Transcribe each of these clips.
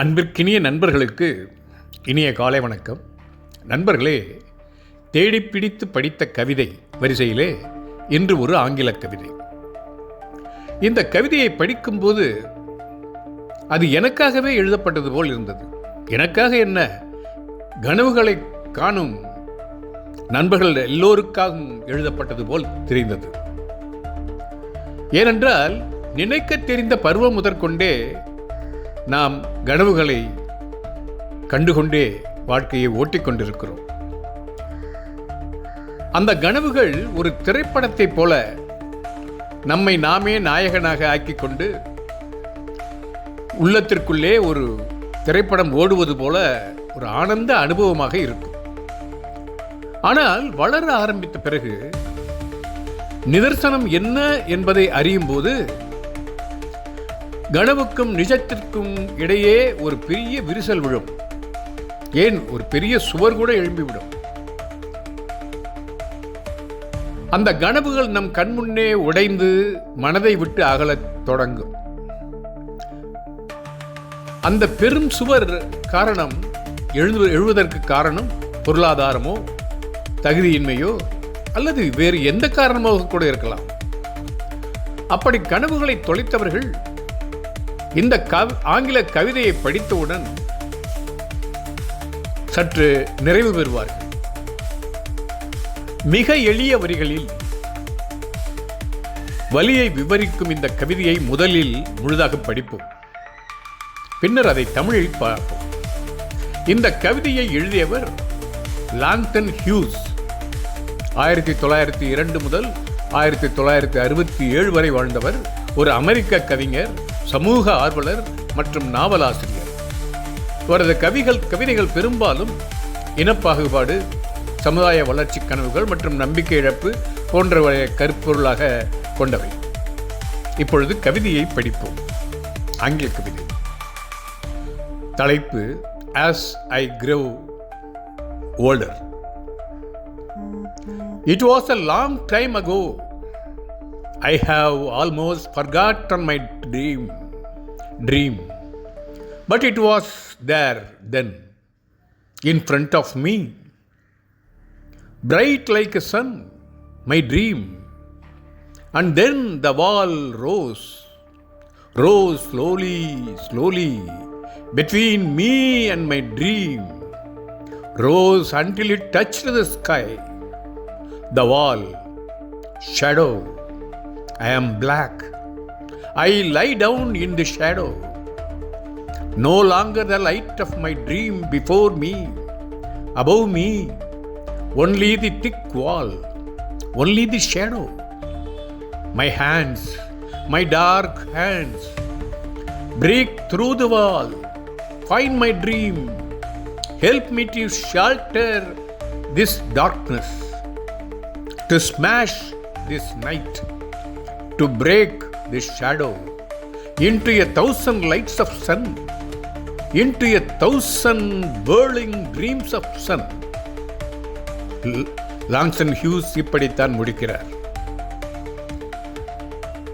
அன்பிற்கினிய நண்பர்களுக்கு இனிய காலை வணக்கம். நண்பர்களே தேடி பிடித்து படித்த கவிதை வரிசையிலே இன்று ஒரு ஆங்கில கவிதை. இந்த கவிதையை படிக்கும்போது அது எனக்காகவே எழுதப்பட்டது போல் இருந்தது. எனக்காக என்ன? கனவுகளை காணும் நண்பர்கள் எல்லோருக்காகவும் எழுதப்பட்டது போல் தெரிந்தது. ஏனென்றால் நினைக்க தெரிந்த பருவம் முதற்கொண்டே நாம் கனவுகளை கண்டுகொண்டே வாழ்க்கையை ஓட்டிக்கொண்டிருக்கிறோம் அந்த கனவுகள் ஒரு திரைப்படத்தைப் போல நம்மை நாமே நாயகனாக ஆக்கி கொண்டு உள்ளத்திற்குள்ளே ஒரு திரைப்படம் ஓடுவது போல ஒரு ஆனந்த அனுபவமாக இருக்கும். ஆனால் வளர ஆரம்பித்த பிறகு நிதர்சனம் என்ன என்பதை அறியும் போது கனவுக்கும் நிஜத்திற்கும் இடையே ஒரு பெரிய விரிசல் விழும். ஏன்? ஒரு பெரிய சுவர் கூட எழும்பிவிடும். அந்த கனவுகள் நம் கண்முன்னே உடைந்து மனதை விட்டு அகலத் தொடங்கும். அந்த பெரும் சுவர் காரணம் எழுது எழுவதற்கு காரணம் பொருளாதாரமோ தகுதியின்மையோ அல்லது வேறு எந்த காரணமாக கூட இருக்கலாம். அப்படி கனவுகளை தொலைத்தவர்கள் இந்த கவ் ஆங்கில கவிதையை படித்தவுடன் சற்று நிறைவு பெறுவார்கள். மிக எளிய வரிகளில் வலியை விவரிக்கும் இந்த கவிதையை முதலில் முழுதாக படிப்போம். பின்னர் அதை தமிழில் பார்ப்போம். இந்த கவிதையை எழுதியவர் லாங்டன் ஹியூஸ். ஆயிரத்தி தொள்ளாயிரத்தி இரண்டு முதல் ஆயிரத்தி தொள்ளாயிரத்தி அறுபத்தி ஏழு வரை வாழ்ந்தவர் ஒரு அமெரிக்க கவிஞர் சமூக ஆர்வலர் மற்றும் நாவலாசிரியர். இவரது கவிகள் கவிதைகள் பெரும்பாலும் இனப்பாகுபாடு சமுதாய வளர்ச்சி கனவுகள் மற்றும் நம்பிக்கை இழப்பு போன்றவரை கருப்பொருளாக கொண்டவை. இப்பொழுது கவிதையை படிப்போம். ஆங்கில கவிதை. தலைப்பு as I grew older it was a long time ago I have almost forgotten my dream Dream. But it was there then, in front of me. Bright like a sun, my dream. And then the wall rose, rose slowly, slowly, between me and my dream. Rose until it touched the sky the wall, shadow. I am black. I lie down in the shadow. No longer the light of my dream before me, above me, only the thick wall, only the shadow. My hands, my dark hands, break through the wall, find my dream, help me to shelter this darkness to smash this night, to break this shadow into a thousand lights of sun, into a thousand whirling dreams of sun. Langston Hughes இப்படித்தான் முடிக்கிறார்.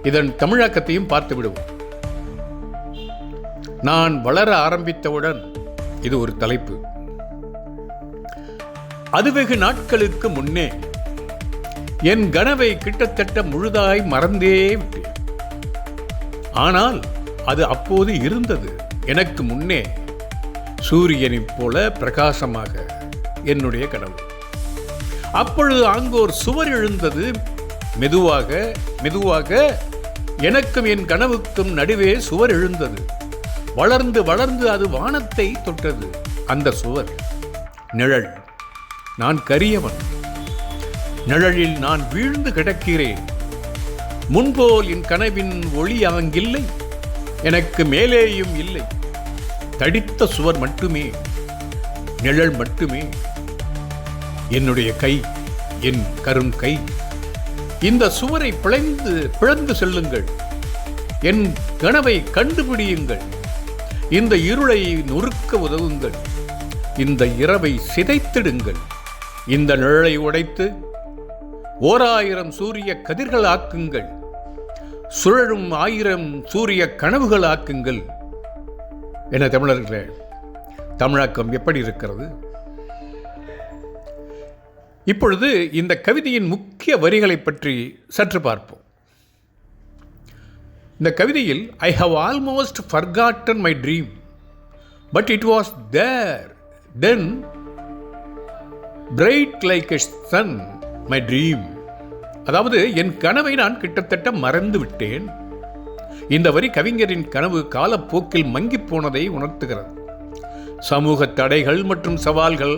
இதன் தமிழாக்கத்தையும் பார்த்து விடுவோம். நான் வளர ஆரம்பித்தவுடன் இது ஒரு தலைப்பு. அது வெகு நாட்களுக்கு முன்னே என் கனவை கிட்டத்தட்ட முழுதாய் மறந்தே விட்டேன். ஆனால் அது அப்போது இருந்தது. எனக்கு முன்னே சூரியனைப் போல பிரகாசமாக என்னுடைய கனவு. அப்பொழுது அங்கோர் சுவர் எழுந்தது. மெதுவாக மெதுவாக எனக்கும் என் கனவுக்கும் நடுவே சுவர் எழுந்தது. வளர்ந்து வளர்ந்து அது வானத்தை தொட்டது. அந்த சுவர் நிழல். நான் கரியவன். நிழலில் நான் வீழ்ந்து கிடக்கிறேன். முன்போல் என் கனவின் ஒளி அங்கில்லை எனக்கு மேலேயும் இல்லை. தடித்த சுவர் மட்டுமே நிழல் மட்டுமே. என்னுடைய கை என் கரும் கை. இந்த சுவரை பிழைந்து பிளந்து செல்லுங்கள். என் கனவை கண்டுபிடியுங்கள். இந்த இருளை நொறுக்க உதவுங்கள். இந்த இரவை சிதைத்திடுங்கள். இந்த நிழலை உடைத்து ஓராயிரம் சூரிய கதிர்கள் ஆக்குங்கள் சுழலும் ஆயிரம் சூரிய கனவுகள் ஆக்குங்கள் என தமிழர்களே தமிழாக்கம் எப்படி இருக்கிறது? இப்பொழுது இந்த கவிதையின் முக்கிய வரிகளை பற்றி சற்று பார்ப்போம். இந்த கவிதையில் I have almost forgotten my dream but it was there then bright like a sun my dream அதாவது என் கனவை நான் கிட்டத்தட்ட மறந்து விட்டேன் இந்த வரி கவிஞரின் கனவு காலப்போக்கில் மங்கிப் போனதை உணர்த்துகிறது. சமூக தடைகள் மற்றும் சவால்கள்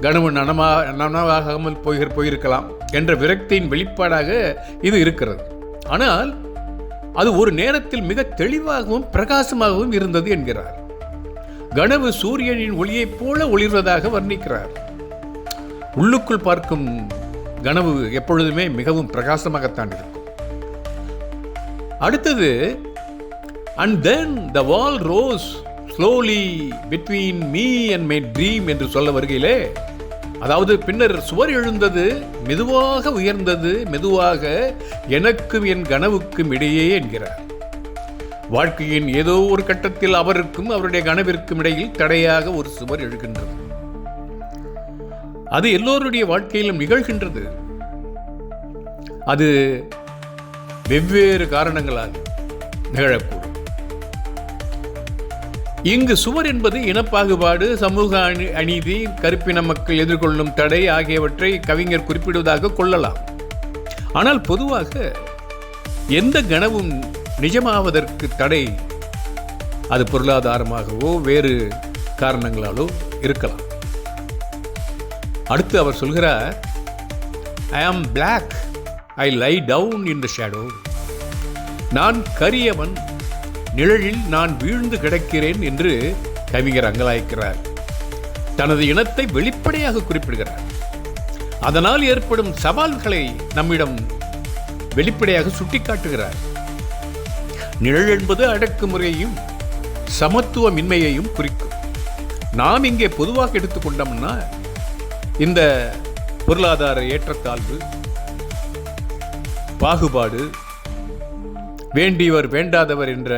கனவு நனமா நனவாகாமல் போகிற போயிருக்கலாம் என்ற விரக்தியின் வெளிப்பாடாக இது இருக்கிறது. ஆனால் அது ஒரு நேரத்தில் மிக தெளிவாகவும் பிரகாசமாகவும் இருந்தது என்கிறார். கனவு சூரியனின் ஒளியைப் போல ஒளிர்வதாக வர்ணிக்கிறார். உள்ளுக்குள் பார்க்கும் கனவு எப்பொழுதுமே மிகவும் பிரகாசமாகத்தான் இருக்கும். அடுத்தது and then the wall rose slowly between me and my dream என்று சொல்ல வருகையிலே அதாவது பின்னர் சுவர் எழுந்தது மெதுவாக உயர்ந்தது மெதுவாக எனக்கும் என் கனவுக்கும் இடையே என்கிறார். வாழ்க்கையின் ஏதோ ஒரு கட்டத்தில் அவருக்கும் அவருடைய கனவிற்கும் இடையில் தடையாக ஒரு சுவர் எழுகின்றது. அது எல்லோருடைய வாழ்க்கையிலும் நிகழ்கின்றது. அது வெவ்வேறு காரணங்களால் நிகழக்கூடும். இங்கு சுவர் என்பது இனப்பாகுபாடு சமூக அணி அநீதி கருப்பின மக்கள் எதிர்கொள்ளும் தடை ஆகியவற்றை கவிஞர் குறிப்பிடுவதாக கொள்ளலாம். ஆனால் பொதுவாக எந்த கனவும் நிஜமாவதற்கு தடை அது பொருளாதாரமாகவோ வேறு காரணங்களாலோ இருக்கலாம். அடுத்து அவர் சொல்கிறார் I am black I lie down in the shadow நான் கரியவன். நிழலில் நான் வீழ்ந்து கிடக்கிறேன் என்று கவிஞர் அங்கலாய்க்கிறார். தனது இனத்தை வெளிப்படையாக குறிப்பிடுகிறார். அதனால் ஏற்படும் சவால்களை நம்மிடம் வெளிப்படையாக சுட்டிக்காட்டுகிறார். நிழல் என்பது அடக்குமுறையையும் சமத்துவமின்மையையும் குறிக்கும். நாம் இங்கே பொதுவாக எடுத்துக்கொண்டோம்னா இந்த பொருளாதார ஏற்றத்தாழ்வு பாகுபாடு வேண்டியவர் வேண்டாதவர் என்ற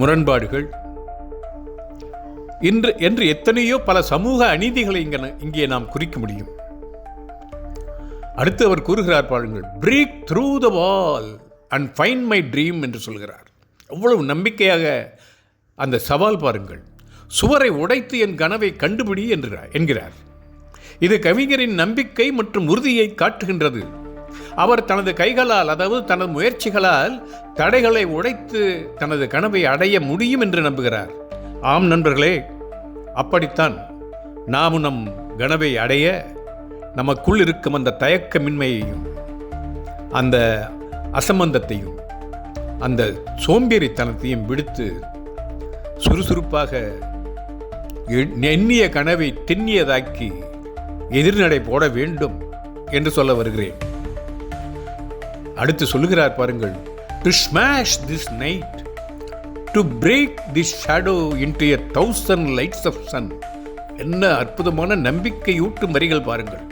முரண்பாடுகள் இன்று என்று எத்தனையோ பல சமூக அநீதிகளை இங்க இங்கே நாம் குறிக்க முடியும். அடுத்து அவர் கூறுகிறார் பாருங்கள் break through the wall and find my dream என்று சொல்கிறார். எவ்வளவு நம்பிக்கையாக அந்த சவால் பாருங்கள். சுவரை உடைத்து என் கனவை கண்டுபிடி என்கிறார் என்கிறார். இது கவிஞரின் நம்பிக்கை மற்றும் உறுதியை காட்டுகின்றது. அவர் தனது கைகளால் அதாவது தனது முயற்சிகளால் தடைகளை உடைத்து தனது கனவை அடைய முடியும் என்று நம்புகிறார். ஆம் நண்பர்களே அப்படித்தான் நாம் நம் கனவை அடைய நமக்குள் இருக்கும் அந்த தயக்கமின்மையையும் அந்த அசம்பந்தத்தையும் அந்த சோம்பேறித்தனத்தையும் விடுத்து சுறுசுறுப்பாக எண்ணிய கனவை திண்ணியதாக்கி எதிர்நடை போட வேண்டும் என்று சொல்ல வருகிறேன். அடுத்து சொல்லுகிறார் பாருங்கள். To smash this night to break this shadow into a thousand lights of sun என்ன அற்புதமான நம்பிக்கையூட்டும் வரிகள் பாருங்கள்.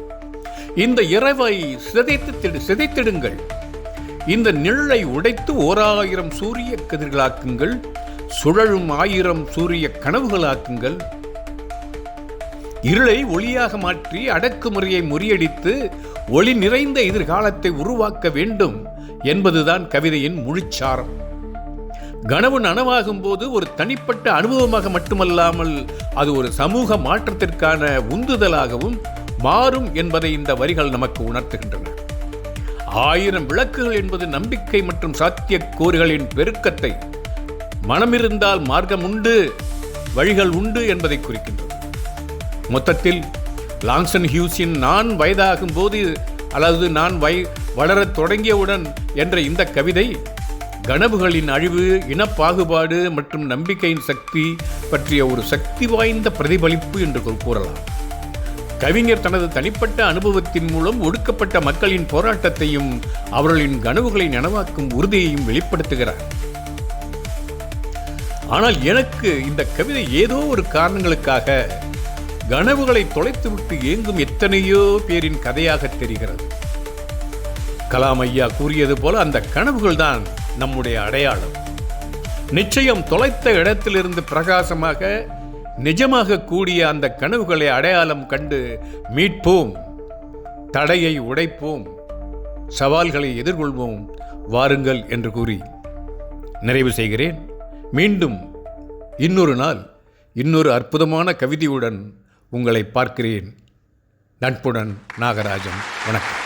இந்த இரவை சிதைத்து சிதைத்திடுங்கள். இந்த நிழலை உடைத்து ஓர் ஆயிரம் சூரிய கதிர்களாக்குங்கள். சுழலும் ஆயிரம் சூரிய கனவுகளாக்குங்கள். இருளை ஒளியாக மாற்றி அடக்குமுறையை முறியடித்து ஒளி நிறைந்த எதிர்காலத்தை உருவாக்க வேண்டும் என்பதுதான் கவிதையின் முழுச்சாரம். கனவு நனவாகும் போது ஒரு தனிப்பட்ட அனுபவமாக மட்டுமல்லாமல் அது ஒரு சமூக மாற்றத்திற்கான உந்துதலாகவும் மாறும் என்பதை இந்த வரிகள் நமக்கு உணர்த்துகின்றன. ஆயிரம் விளக்குகள் என்பது நம்பிக்கை மற்றும் சாத்தியக்கூறுகளின் பெருக்கத்தை மனமிருந்தால் மார்க்கம் உண்டு வழிகள் உண்டு என்பதை குறிக்கின்றது. மொத்தத்தில் லாங்சன் ஹியூஸின் நான் வயதாகும் போது அல்லது நான் வய வளரத் தொடங்கியவுடன் என்ற இந்த கவிதை கனவுகளின் அழிவு இனப்பாகுபாடு மற்றும் நம்பிக்கையின் சக்தி பற்றிய ஒரு சக்தி வாய்ந்த பிரதிபலிப்பு என்று கூறலாம். கவிஞர் தனது தனிப்பட்ட அனுபவத்தின் மூலம் ஒடுக்கப்பட்ட மக்களின் போராட்டத்தையும் அவர்களின் கனவுகளை நனவாக்கும் உறுதியையும் வெளிப்படுத்துகிறார். ஆனால் எனக்கு இந்த கவிதை ஏதோ ஒரு காரணங்களுக்காக கனவுகளை தொலைத்துவிட்டு ஏங்கும் எத்தனையோ பேரின் கதையாக தெரிகிறது. கலாம் ஐயா கூறியது போல அந்த கனவுகள் தான் நம்முடைய அடையாளம். நிச்சயம் தொலைத்த இடத்திலிருந்து பிரகாசமாக நிஜமாக கூடிய அந்த கனவுகளை அடையாளம் கண்டு மீட்போம் தடையை உடைப்போம் சவால்களை எதிர்கொள்வோம் வாருங்கள் என்று கூறி நிறைவு செய்கிறேன். மீண்டும் இன்னொரு நாள் இன்னொரு அற்புதமான கவிதையுடன் உங்களை பார்க்கிறேன். நட்புடன் நாகராஜன் வணக்கம்.